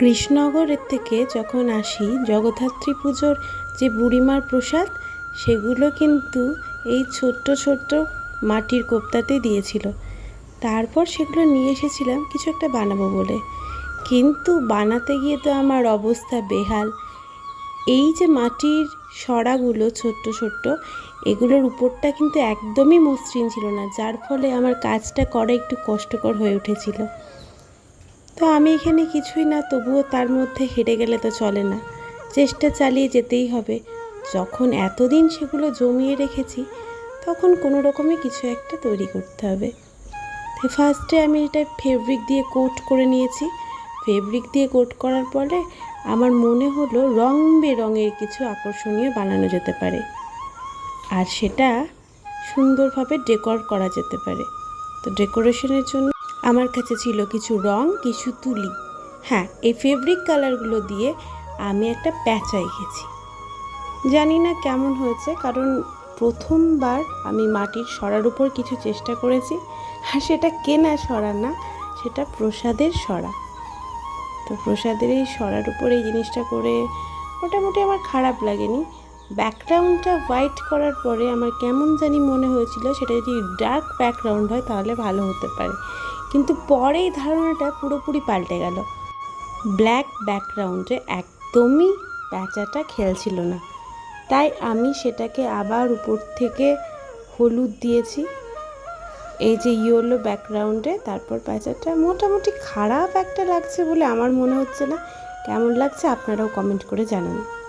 কৃষ্ণনগরের থেকে যখন আসি, জগদ্ধাত্রী পুজোর যে বুড়িমার প্রসাদ, সেগুলো কিন্তু এই ছোট্ট ছোট্ট মাটির কোপ্তাতে দিয়েছিল। তারপর সেগুলো নিয়ে এসেছিলাম, কিছু একটা বানাবো বলে। কিন্তু বানাতে গিয়ে তো আমার অবস্থা বেহাল। এই যে মাটির সরাগুলো ছোট্ট ছোট্ট, এগুলোর উপরটা কিন্তু একদমই মসৃণ ছিল না, যার ফলে আমার কাজটা করা একটু কষ্টকর হয়ে উঠেছিল। তো আমি এখানে কিছুই না, তবুও তার মধ্যে হেরে গেলে তো চলে না। চেষ্টা চালিয়ে যেতেই হবে। যখন এতদিন সেগুলো জমিয়ে রেখেছি, তখন কোনো রকমে কিছু একটা তৈরি করতে হবে। ফার্স্টে আমি এটা ফেব্রিক দিয়ে কোট করে নিয়েছি। ফেব্রিক দিয়ে কোট করার পরে আমার মনে হলো রং বেরঙের কিছু আকর্ষণীয় বানানো যেতে পারে। আর সেটা সুন্দরভাবে ডেকর করা যেতে পারে। তো ডেকোরেশনের জন্য আমার কাছে ছিল কিছু রং, কিছু তুলি। হ্যাঁ এই ফেব্রিক কালারগুলো দিয়ে আমি একটা প্যাঁচা এঁকেছি। জানি না কেমন হয়েছে, কারণ প্রথমবার আমি মাটির সরার উপর কিছু চেষ্টা করেছি। আর সেটা কেনা সরা না, সেটা প্রসাদের সরা। তো প্রসাদের এই সরার উপর এই জিনিসটা করে মোটামুটি আমার খারাপ লাগেনি। ব্যাকগ্রাউন্ডটা হোয়াইট করার পরে আমার কেমন জানি মনে হয়েছিল, সেটা যদি ডার্ক ব্যাকগ্রাউন্ড হয় তাহলে ভালো হতে পারে। কিন্তু পরে এই ধারণাটা পুরোপুরি পাল্টে গেল। ব্ল্যাক ব্যাকগ্রাউন্ডে একদমই প্যাঁচাটা খেলছিল না। তাই আমি সেটাকে আবার উপর থেকে হলুদ দিয়েছি। এই যে ইয়েলো ব্যাকগ্রাউন্ডে তারপর প্যাঁচাটা মোটামুটি খারাপ একটা লাগছে বলে আমার মনে হচ্ছে না। কেমন লাগছে আপনারাও কমেন্ট করে জানান।